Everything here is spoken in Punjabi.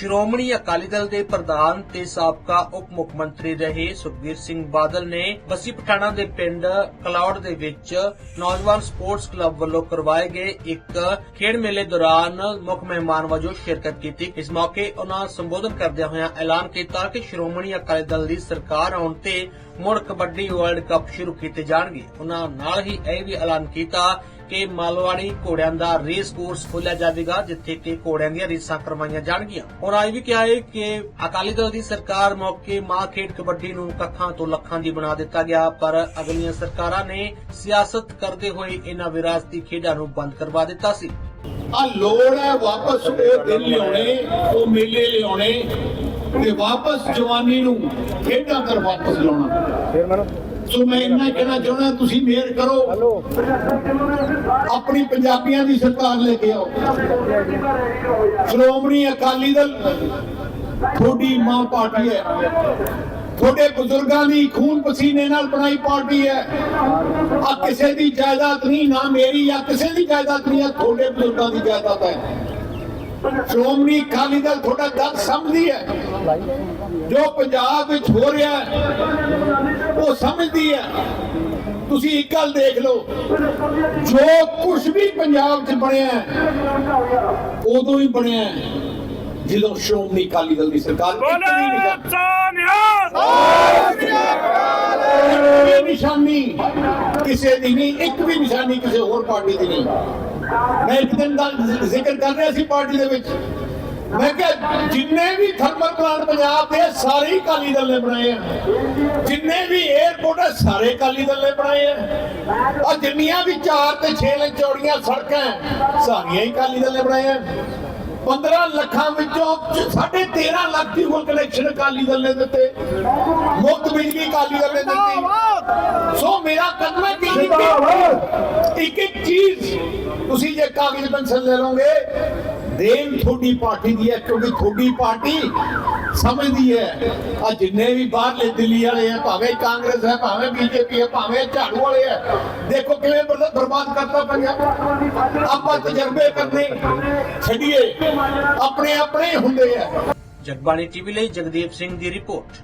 ਸ਼੍ਰੋਮਣੀ ਅਕਾਲੀ ਦਲ ਦੇ ਪ੍ਰਧਾਨ ਤੇ ਸਾਬਕਾ ਉਪ ਮੁੱਖ ਮੰਤਰੀ ਰਹੇ ਸੁਖਬੀਰ ਸਿੰਘ ਬਾਦਲ ਨੇ ਬੱਸੀ ਪਠਾਣਾ ਦੇ ਪਿੰਡ ਕਲੌੜ ਦੇ ਵਿੱਚ ਨੌਜਵਾਨ ਸਪੋਰਟਸ ਕਲੱਬ ਵੱਲੋਂ ਕਰਵਾਏ ਗਏ ਇੱਕ ਖੇਡ ਮੇਲੇ ਦੌਰਾਨ ਮੁੱਖ ਮਹਿਮਾਨ ਵਜੋਂ ਸ਼ਿਰਕਤ ਕੀਤੀ। ਇਸ ਮੌਕੇ ਉਹਨਾਂ ਸੰਬੋਧਨ ਕਰਦਿਆਂ ਹੋਇਆਂ ਐਲਾਨ ਕੀਤਾ ਕਿ ਸ਼੍ਰੋਮਣੀ ਅਕਾਲੀ ਦਲ ਦੀ ਸਰਕਾਰ ਆਉਣ ਤੇ ਮੁੜ ਕਬੱਡੀ ਵਰਲਡ ਕੱਪ ਸ਼ੁਰੂ ਕੀਤੇ ਜਾਣਗੇ। ਉਹਨਾਂ ਨਾਲ ਹੀ ਇਹ ਵੀ ਐਲਾਨ ਕੀਤਾ ਕਿ ਮਾਲਵਾੜੀ ਘੋੜਿਆਂ ਦਾ ਰੇਸ ਕੋਰਸ ਖੋਲ੍ਹਿਆ ਜਾਵੇਗਾ ਜਿੱਥੇ ਕਿ ਘੋੜਿਆਂ ਦੀਆਂ ਰੇਸਾਂ ਕਰਵਾਈਆਂ ਜਾਣਗੀਆਂ। ਔਰ ਅੱਜ ਵੀ ਕਿਹਾ ਹੈ ਕਿ ਅਕਾਲੀ ਦਲ ਦੀ ਸਰਕਾਰ ਮੌਕੇ ਮਾਂ ਖੇਡ ਕਬੱਡੀ ਨੂੰ ਕੱਖਾਂ ਤੋਂ ਲੱਖਾਂ ਦੀ ਬਣਾ ਦਿੱਤਾ ਗਿਆ ਪਰ ਅਗਲੀਆਂ ਸਰਕਾਰਾਂ ਨੇ ਸਿਆਸਤ ਕਰਦੇ ਹੋਏ ਇਹਨਾਂ ਵਿਰਾਸਤੀ ਖੇਡਾਂ ਨੂੰ ਬੰਦ ਕਰਵਾ ਦਿੱਤਾ ਸੀ। ਆ ਲੋੜ ਹੈ ਵਾਪਸ ਉਹ ਦਿਨ ਲਿਆਉਣੇ ਉਹ ਮੇਲੇ ਲਿਆਉਣੇ ਤੇ ਵਾਪਸ ਜਵਾਨੀ ਨੂੰ ਖੇਡਾਂ ਕਰ ਵਾਪਸ ਲਾਉਣਾ। ਸੋ ਮੈਂ ਇੰਨਾ ਕਹਿਣਾ ਚਾਹੁੰਦਾ ਤੁਸੀਂ ਮਿਹਰ ਕਰੋ। ਆਪਣੀ ਪੰਜਾਬੀਆਂ ਦੀ ਸਰਕਾਰ ਲੈ ਕੇ ਆਓ। ਸ਼੍ਰੋਮਣੀ ਅਕਾਲੀ ਦਲ ਤੁਹਾਡੀ ਮਾਂ ਪਾਰਟੀ ਹੈ। ਤੁਹਾਡੇ ਬਜ਼ੁਰਗਾਂ ਦੀ ਖੂਨ ਪਸੀਨੇ ਨਾਲ ਬਣਾਈ ਪਾਰਟੀ ਹੈ। ਆ ਕਿਸੇ ਦੀ ਜਾਇਦਾਦ ਨਹੀਂ ਨਾ ਮੇਰੀ ਜਾਂ ਕਿਸੇ ਦੀ ਜਾਇਦਾਦ ਨਹੀਂ ਆ ਤੁਹਾਡੇ ਬਜ਼ੁਰਗਾਂ ਦੀ ਜਾਇਦਾਦ ਹੈ। ਸ਼੍ਰੋਮਣੀ ਅਕਾਲੀ ਦਲ ਤੁਹਾਡਾ ਦਰਦ ਸਮਝਦੀ ਹੈ। ਜੋ ਪੰਜਾਬ ਵਿੱਚ ਹੋ ਰਿਹਾ ਹੈ ਉਹ ਸਮਝਦੀ ਹੈ। ਤੁਸੀਂ ਇੱਕ ਗੱਲ ਦੇਖ ਲਓ ਜੋ ਕੁਝ ਵੀ ਪੰਜਾਬ 'ਚ ਬਣਿਆ ਉਦੋਂ ਹੀ ਬਣਿਆ ਜਦੋਂ ਸ਼੍ਰੋਮਣੀ ਅਕਾਲੀ ਦਲ ਦੀ ਸਰਕਾਰ ਨਿਸ਼ਾਨੀ ਕਿਸੇ ਦੀ ਨਹੀਂ ਇੱਕ ਵੀ ਨਿਸ਼ਾਨੀ ਕਿਸੇ ਹੋਰ ਪਾਰਟੀ ਦੀ ਨਹੀਂ। ਮੈਂ ਇੱਕ ਦਿਨ ਦਾ ਜ਼ਿਕਰ ਕਰ ਰਿਹਾ ਸੀ ਪਾਰਟੀ ਦੇ ਵਿੱਚ। ਮੈਂ ਕਿਹਾ, ਜਿੰਨੇ ਵੀ ਥਰਮਲ ਪਲਾਂਟ ਪੰਜਾਬ ਦੇ ਸਾਰੇ ਹੀ ਅਕਾਲੀ ਦਲ ਨੇ ਬਣਾਏ ਆ, ਜਿੰਨੇ ਵੀ 에어ਪੋਰਟ ਆ, ਸਾਰੇ ਅਕਾਲੀ ਦਲ ਨੇ ਬਣਾਏ ਆ। ਆ ਜਿੰਨੀਆਂ ਵੀ 4 ਤੇ 6 ਇੰਚ ਚੌੜੀਆਂ ਸੜਕਾਂ ਸਾਰੀਆਂ ਹੀ ਅਕਾਲੀ ਦਲ ਨੇ ਬਣਾਏ ਆ 15 ਲੱਖਾਂ ਵਿੱਚੋਂ 13.5 ਲੱਖ ਦੀ ਹੁਣ ਕਨੈਕਸ਼ਨ ਅਕਾਲੀ ਦਲ ਨੇ ਦਿੱਤੇ। ਮੁਫਤ ਬਿਜਲੀ ਅਕਾਲੀ ਦਲ ਨੇ ਦਿੱਤੀ। ਸੋ ਮੇਰਾ ਕਦਮ ਕਿ ਇੱਕ- ਇੱਕ ਚੀਜ਼ ਤੁਸੀਂ ਜੇ ਕਾਗਜ਼ ਪੈਨਸ਼ਨ ਲੈ ਲਓਗੇ ਦੇਨ ਤੁਹਾਡੀ ਪਾਰਟੀ ਦੀ ਹੈ ਕਿਉਂਕਿ ਤੁਹਾਡੀ ਪਾਰਟੀ ਸਮਝਦੀ ਹੈ ਆ ਜਿੰਨੇ ਵੀ ਬਾਹਰਲੇ ਦਿੱਲੀ ਵਾਲੇ ਆ ਭਾਵੇਂ ਕਾਂਗਰਸ ਹੈ ਭਾਵੇਂ ਬੀਜੇਪੀ ਹੈ ਭਾਵੇਂ ਝਾੜੂ ਵਾਲੇ ਹੈ ਦੇਖੋ ਕਿਵੇਂ ਬਰਬਾਦ ਬਰਬਾਦ ਕਰਤਾ ਪੰਜਾਬ। ਆਪਾਂ ਤਜਰਬੇ ਕਰਨੇ ਛੱਡੀਏ ਆਪਣੇ ਆਪਣੇ ਹੁੰਦੇ ਆ। ਜਗਬਾਣੀ ਟੀਵੀ ਲਈ ਜਗਦੀਪ ਸਿੰਘ ਦੀ ਰਿਪੋਰਟ।